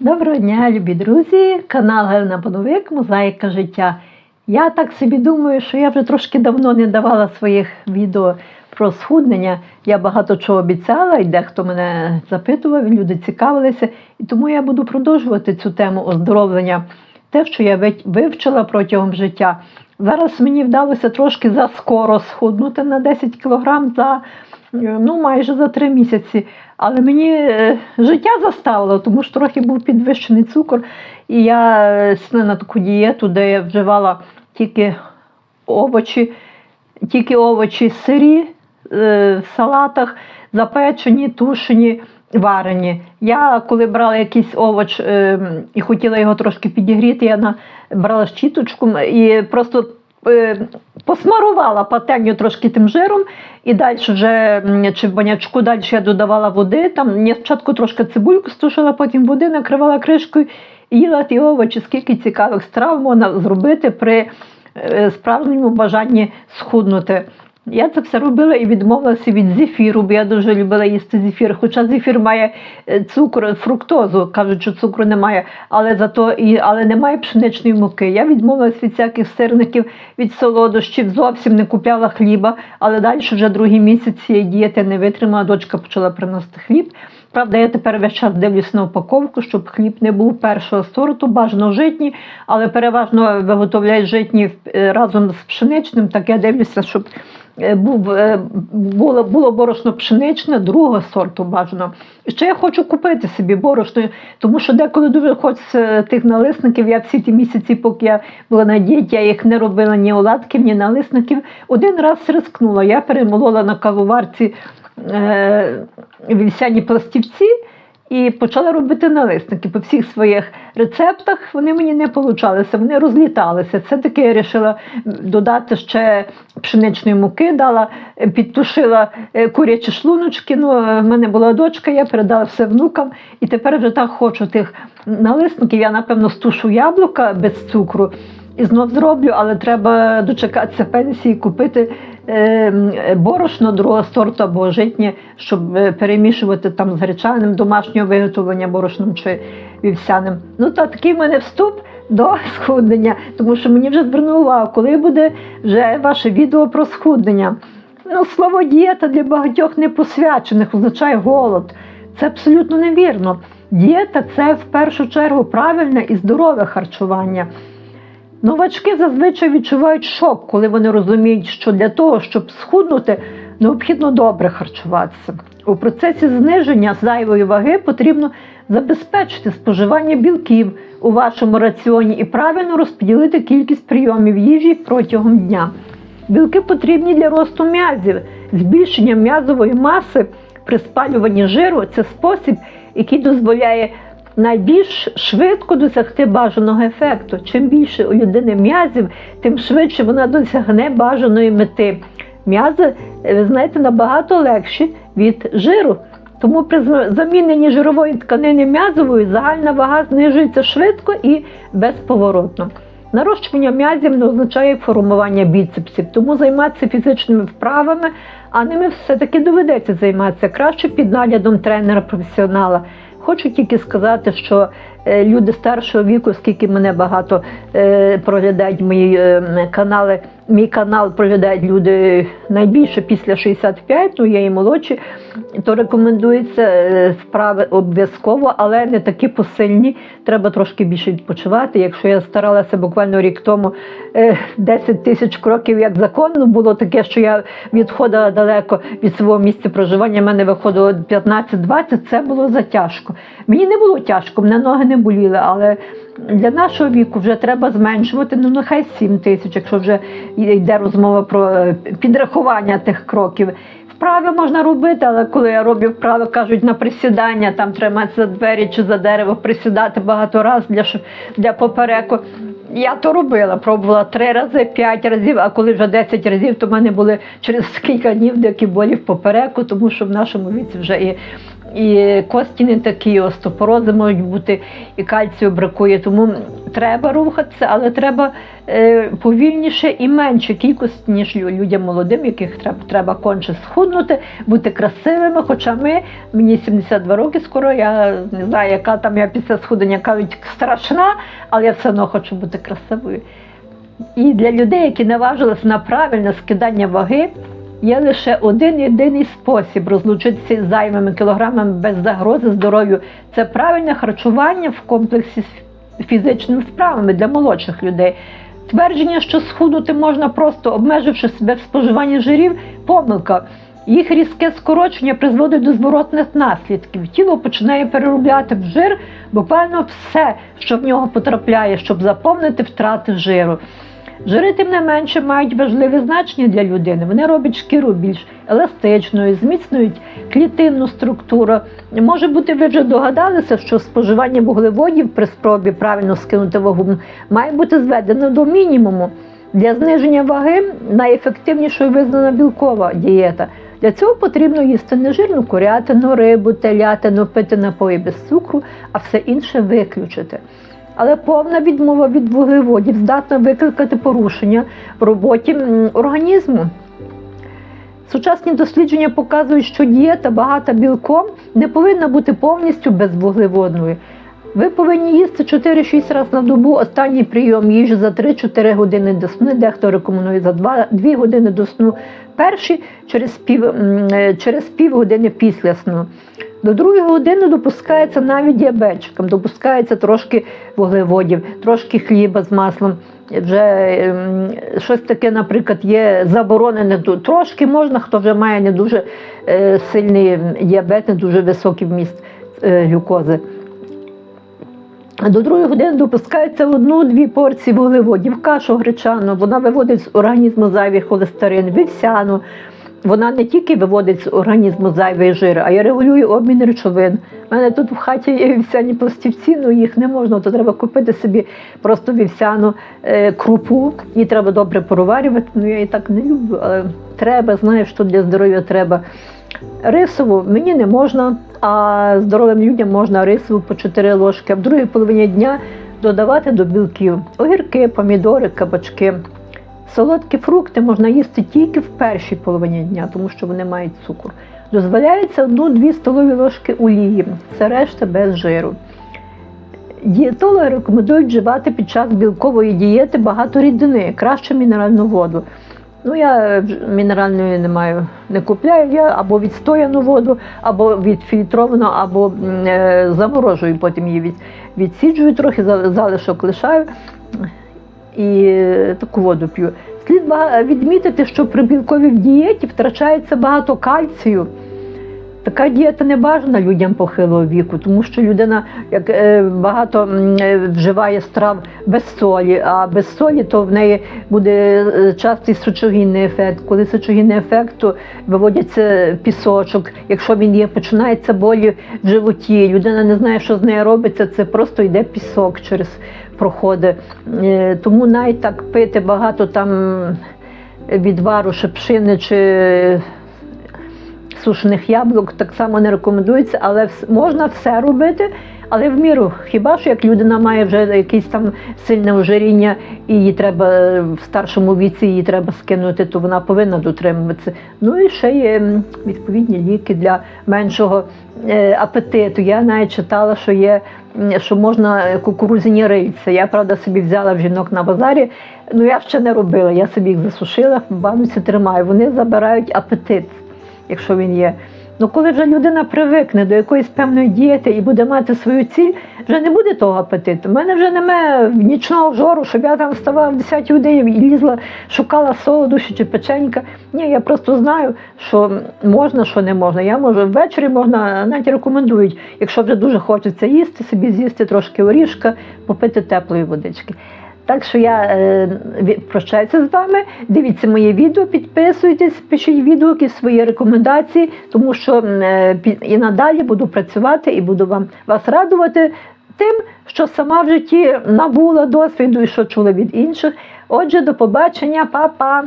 Доброго дня, любі друзі! Канал Галина Боновик, Мозаїка життя. Я так собі думаю, що я вже трошки давно не давала своїх відео про схуднення. Я багато чого обіцяла, і дехто мене запитував, і люди цікавилися. І тому я буду продовжувати цю тему оздоровлення, те, що я вивчила протягом життя. Зараз мені вдалося трошки заскоро схуднути на 10 кг за ну, майже за 3 місяці. Але мені е, життя заставило, тому що трохи був підвищений цукор, і я е, йшла на таку дієту, де я вживала тільки овочі, тільки овочі сирі е, в салатах, запечені, тушені, варені. Я коли брала якийсь овоч е, і хотіла його трошки підігріти, я на, брала щіточку і просто е, посмарувала пательню трошки тим жиром, і далі вже чи в банячку далі я додавала води. Там я спочатку трошки цибульку стушила, потім води накривала кришкою і їла ті овочі, скільки цікавих страв можна зробити при е, справжньому бажанні схуднути. Я це все робила і відмовилася від зефіру, бо я дуже любила їсти зефір. Хоча зефір має е, цукор, фруктозу, кажуть, що цукру немає, але зато і але немає пшеничної муки. Я відмовилася від всяких сирників, від солодощів, зовсім не купляла хліба, але далі вже другий місяць цієї дієти не витримала. Дочка почала приносити хліб. Правда, я тепер весь час дивлюсь на упаковку, щоб хліб не був першого сорту, бажано житній, але переважно виготовляють житні е, разом з пшеничним. Так я дивлюся, щоб був, е, було, було борошно пшеничне, другого сорту бажано. І ще я хочу купити собі борошно, тому що деколи дуже хочеться тих налисників. Я всі ті місяці, поки я була на дієті, я їх не робила ні оладків, ні налисників. Один раз рискнула. Я перемолола на кавоварці е, вівсяні пластівці і почала робити налисники. По всіх своїх рецептах вони мені не получалися, вони розліталися. Це таки я вирішила додати ще пшеничної муки, дала, е, підтушила е, курячі шлуночки. Ну, е, в мене була дочка, я передала все внукам, і тепер вже так хочу тих налисників. Я, напевно, стушу яблука без цукру. І знов зроблю, але треба дочекатися пенсії, купити борошно другого сорту або житнє, щоб перемішувати там з гречаним домашнього виготовлення борошном чи вівсяним. Ну та такий в мене вступ до схуднення, тому що мені вже звернули увагу, коли буде вже ваше відео про схуднення. Ну, слово дієта для багатьох непосвячених означає голод. Це абсолютно невірно. Дієта це в першу чергу правильне і здорове харчування. Новачки зазвичай відчувають шок, коли вони розуміють, що для того, щоб схуднути, необхідно добре харчуватися. У процесі зниження зайвої ваги потрібно забезпечити споживання білків у вашому раціоні і правильно розподілити кількість прийомів їжі протягом дня. Білки потрібні для росту м'язів. Збільшення м'язової маси при спалюванні жиру це спосіб, який дозволяє найбільш швидко досягти бажаного ефекту. Чим більше у людини м'язів, тим швидше вона досягне бажаної мети. М'язи, е, ви знаєте, набагато легші від жиру. Тому при заміненні жирової тканини м'язовою загальна вага знижується швидко і безповоротно. Нарощування м'язів не означає формування біцепсів, тому займатися фізичними вправами, а ними все-таки доведеться займатися краще під наглядом тренера-професіонала. Хочу тільки сказати, що люди старшого віку, скільки мене багато е, проглядають мої е, канали, мій канал проглядають люди найбільше після 65, ну є і молодші, то рекомендується е, вправи обов'язково, але не такі посильні. Треба трошки більше відпочивати. Якщо я старалася буквально рік тому е, 10 тисяч кроків як законно, було таке, що я відходила далеко від свого місця проживання. в мене виходило 15-20, це було затяжко. Мені не було тяжко, мене ноги не боліли, але для нашого віку вже треба зменшувати, ну нехай 7 тисяч, якщо вже йде розмова про е, підрахування тих кроків. Вправи можна робити, але коли я роблю вправи, кажуть на присідання, там триматися за двері чи за дерево, присідати багато разів для, для попереку. Я то робила, пробувала три рази, п'ять разів, а коли вже 10 разів, то в мене були через кілька днів деякі болі в попереку, тому що в нашому віці вже і і кості не такі, остеопорози можуть бути, і кальцію бракує. Тому треба рухатися, але треба е, повільніше і менше кількості, ніж людям молодим, яких треба, треба конче схуднути, бути красивими. Хоча ми, мені 72 роки скоро, я не знаю, яка там я після схудення кажуть страшна, але я все одно хочу бути красивою. І для людей, які наважилися на правильне скидання ваги, є лише один єдиний спосіб розлучитися з зайвими кілограмами без загрози здоров'ю. Це правильне харчування в комплексі з фізичними справами для молодших людей. Твердження, що схуднути можна просто обмеживши себе в споживанні жирів, помилка. Їх різке скорочення призводить до зворотних наслідків. Тіло починає переробляти в жир буквально все, що в нього потрапляє, щоб заповнити втрати жиру. Жири, тим не менше, мають важливе значення для людини. Вони роблять шкіру більш еластичною, зміцнюють клітинну структуру. Може бути, ви вже догадалися, що споживання вуглеводів при спробі правильно скинути вагу має бути зведено до мінімуму. Для зниження ваги найефективнішою визнана білкова дієта. Для цього потрібно їсти нежирну курятину, рибу, телятину, пити напої без цукру, а все інше виключити. Але повна відмова від вуглеводів здатна викликати порушення в роботі організму. Сучасні дослідження показують, що дієта багата білком не повинна бути повністю безвуглеводною. Ви повинні їсти 4-6 разів на добу останній прийом їжі за 3-4 години до сну. Дехто рекомендує за 2, 2 години до сну. Перші через пів, е, через пів години після сну. До другої години допускається навіть діабетчикам, допускається трошки вуглеводів, трошки хліба з маслом. Вже ем, щось таке, наприклад, є заборонене. Трошки можна, хто вже має не дуже е, сильний діабет, не дуже високий вміст е, глюкози. До другої години допускається одну-дві порції вуглеводів, кашу гречану, вона виводить з організму зайвий холестерин, вівсяну. Вона не тільки виводить з організму зайвий жир, а й регулює обмін речовин. У мене тут в хаті є вівсяні пластівці, ну їх не можна, то треба купити собі просто вівсяну е, крупу. Її треба добре проварювати. Ну я її так не люблю, але треба, знаєш, що для здоров'я треба. Рисову мені не можна, а здоровим людям можна рисову по 4 ложки, а в другій половині дня додавати до білків огірки, помідори, кабачки. Солодкі фрукти можна їсти тільки в першій половині дня, тому що вони мають цукор. Дозволяється 1-2 столові ложки олії, це решта без жиру. Дієтологи рекомендують вживати під час білкової дієти багато рідини, краще мінеральну воду. Ну, я мінеральної не маю, не купляю. Я або відстояну воду, або відфільтровану, або е, заморожую, потім її від, відсіджую трохи, залишок лишаю і е, таку воду п'ю. Слід відмітити, що при білковій дієті втрачається багато кальцію. Така дієта не бажана людям похилого віку, тому що людина як е, багато е, вживає страв без солі, а без солі то в неї буде е, частий сечогінний ефект. Коли сечогінний ефект, то виводиться пісочок. Якщо він є, починається болі в животі. Людина не знає, що з нею робиться. Це просто йде пісок через проходи. Тому навіть так пити багато там відвару шипшини чи сушених яблук так само не рекомендується, але можна все робити, але в міру. Хіба що як людина має вже якесь там сильне ожиріння і її треба в старшому віці її треба скинути, то вона повинна дотримуватися. Ну і ще є відповідні ліки для меншого е, апетиту. Я навіть читала, що є. Що можна кукурудзяні рильця. Я правда собі взяла в жінок на базарі. Ну я ще не робила. Я собі їх засушила, в бануці тримаю. Вони забирають апетит якщо він є. Ну, коли вже людина привикне до якоїсь певної дієти і буде мати свою ціль, вже не буде того апетиту. У мене вже немає нічного жору, щоб я там вставала в 10 годині і лізла, шукала солодощі чи печенька. Ні, я просто знаю, що можна, що не можна. Я можу ввечері можна, навіть рекомендують, якщо вже дуже хочеться їсти, собі з'їсти трошки орішка, попити теплої водички. Так що я е, прощаюся з вами. Дивіться моє відео, підписуйтесь, пишіть відгуки, свої рекомендації, тому що е, і надалі буду працювати і буду вам вас радувати тим, що сама в житті набула досвіду і що чула від інших. Отже, до побачення, па-па!